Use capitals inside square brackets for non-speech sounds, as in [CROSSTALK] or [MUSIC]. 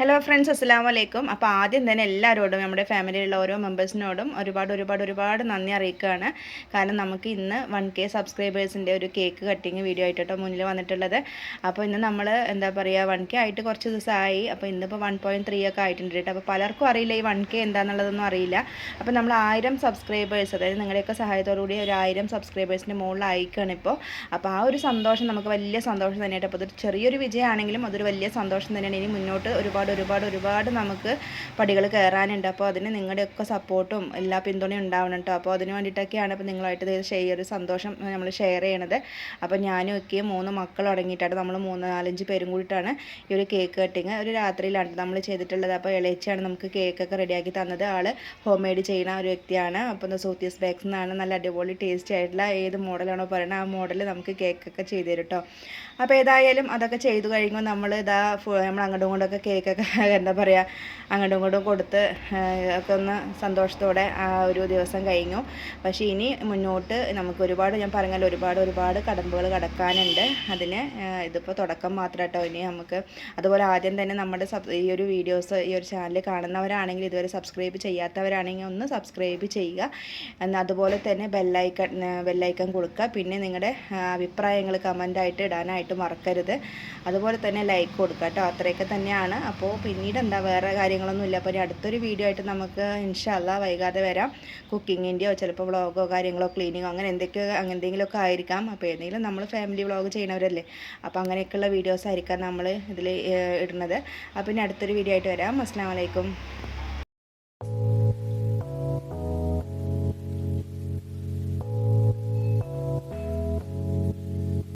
Hello friends അസ്സാം വലൈക്കും അപ്പോൾ ആദ്യം തന്നെ എല്ലാവരോടും നമ്മുടെ ഫാമിലിയിലുള്ള ഓരോ മെമ്പേഴ്സിനോടും ഒരുപാട് ഒരുപാട് ഒരുപാട് നന്ദി അറിയിക്കുകയാണ്. കാരണം നമുക്ക് ഇന്ന് വൺ കെ സബ്സ്ക്രൈബേഴ്സിന്റെ ഒരു കേക്ക് കട്ടിങ് വീഡിയോ ആയിട്ടോ മുന്നിൽ വന്നിട്ടുള്ളത്. അപ്പോൾ ഇന്ന് നമ്മൾ എന്താ പറയുക വൺ കെ ആയിട്ട് കുറച്ച് ദിവസമായി. അപ്പോൾ ഇന്നിപ്പോൾ വൺ പോയിന്റ് ത്രീ ഒക്കെ ആയിട്ടുണ്ട് കേട്ടോ. അപ്പോൾ പലർക്കും അറിയില്ല ഈ വൺ കെ എന്താണെന്നുള്ളതൊന്നും അറിയില്ല. അപ്പോൾ നമ്മൾ ആയിരം സബ്സ്ക്രൈബേഴ്സ് അതായത് നിങ്ങളുടെയൊക്കെ സഹായത്തോടു കൂടി ഒരു ആയിരം സബ്സ്ക്രൈബേഴ്സിന്റെ മുകളിലായിക്കാണ് ഇപ്പോൾ അപ്പോൾ ആ ഒരു സന്തോഷം നമുക്ക് വലിയ സന്തോഷം തന്നെയായിട്ട്. അപ്പോൾ അതൊരു ചെറിയൊരു വിജയമാണെങ്കിലും അതൊരു വലിയ സന്തോഷം തന്നെയാണ്. ഇനി മുന്നോട്ട് ഒരുപാട് ഒരുപാട് ഒരുപാട് ഒരുപാട് നമുക്ക് പടികൾ കയറാനുണ്ട്. അപ്പോൾ അതിന് നിങ്ങളുടെയൊക്കെ സപ്പോർട്ടും എല്ലാ പിന്തുണയും ഉണ്ടാവണം കേട്ടോ. അപ്പോൾ അതിന് വേണ്ടിയിട്ടൊക്കെയാണ് ഇപ്പോൾ നിങ്ങളായിട്ട് ഷെയർ ഒരു സന്തോഷം നമ്മൾ ഷെയർ ചെയ്യണത്. അപ്പോൾ ഞാനും ഒക്കെ മൂന്ന് മക്കൾ അടങ്ങിയിട്ടാണ്. നമ്മൾ മൂന്ന് നാലഞ്ച് പേരും കൂടിയിട്ടാണ് ഈ ഒരു കേക്ക് കട്ടിങ് ഒരു രാത്രിയിലാണ് നമ്മൾ ചെയ്തിട്ടുള്ളത്. അപ്പോൾ ഇളയിച്ചാണ് നമുക്ക് കേക്കൊക്കെ റെഡിയാക്കി തന്നത്. ആൾ ഹോം മെയ്ഡ് ചെയ്യുന്ന ഒരു വ്യക്തിയാണ്. അപ്പോൾ എന്താ സൂത്യസ് ബാഗ്സ് എന്നാണ്. നല്ല അടിപൊളി ടേസ്റ്റി ആയിട്ടുള്ള ഏത് മോഡലാണോ പറയുന്നത് ആ മോഡൽ നമുക്ക് കേക്കൊക്കെ ചെയ്ത് തരും കേട്ടോ. അപ്പോൾ ഏതായാലും അതൊക്കെ ചെയ്തു കഴിയുമ്പോൾ നമ്മൾ ഇതാ നമ്മൾ അങ്ങോട്ടും ഇങ്ങോട്ടൊക്കെ കേക്കൊക്കെ [LAUGHS] എന്താ പറയുക അങ്ങോട്ടും ഇങ്ങോട്ടും കൊടുത്ത് ഒക്കെ ഒന്ന് സന്തോഷത്തോടെ ആ ഒരു ദിവസം കഴിഞ്ഞു. പക്ഷേ ഇനി മുന്നോട്ട് നമുക്ക് ഒരുപാട് ഞാൻ പറഞ്ഞാൽ ഒരുപാട് ഒരുപാട് കടമ്പുകൾ കടക്കാനുണ്ട്. അതിന് ഇതിപ്പോൾ തുടക്കം മാത്രം കേട്ടോ ഇനി നമുക്ക് അതുപോലെ ആദ്യം തന്നെ നമ്മുടെ സബ് ഈ ഒരു വീഡിയോസ് ഈ ഒരു ചാനൽ കാണുന്നവരാണെങ്കിൽ ഇതുവരെ സബ്സ്ക്രൈബ് ചെയ്യാത്തവരാണെങ്കിൽ ഒന്ന് സബ്സ്ക്രൈബ് ചെയ്യുക. എന്നാൽ അതുപോലെ തന്നെ ബെല്ലൈക്കൺ ബെല്ലൈക്കൺ കൊടുക്കുക. പിന്നെ നിങ്ങളുടെ അഭിപ്രായങ്ങൾ കമന്റായിട്ട് ഇടാനായിട്ട് മറക്കരുത്. അതുപോലെ തന്നെ ലൈക്ക് കൊടുക്കുക കേട്ടോ. അത്രയൊക്കെ തന്നെയാണ്. അപ്പോൾ പിന്നീട് എന്താ വേറെ കാര്യങ്ങളൊന്നും ഇല്ല അപ്പോൾ അടുത്തൊരു വീഡിയോ ആയിട്ട് നമുക്ക് ഇൻഷാല്ല വൈകാതെ വരാം. കുക്കിങ്ങിന്റെയോ ചിലപ്പോൾ വ്ളോഗോ കാര്യങ്ങളോ ക്ലീനിങ്ങോ അങ്ങനെ എന്തൊക്കെയോ അങ്ങനെ എന്തെങ്കിലുമൊക്കെ ആയിരിക്കാം. അപ്പോൾ ഏതെങ്കിലും നമ്മൾ ഫാമിലി വ്ളോഗ് ചെയ്യണവരല്ലേ അപ്പോൾ അങ്ങനെയൊക്കെയുള്ള വീഡിയോസ് ആയിരിക്കാം നമ്മൾ ഇതിൽ ഇടുന്നത്. അപ്പോൾ ഇനി അടുത്തൊരു വീഡിയോ ആയിട്ട് വരാം. അസ്സാം വലൈക്കും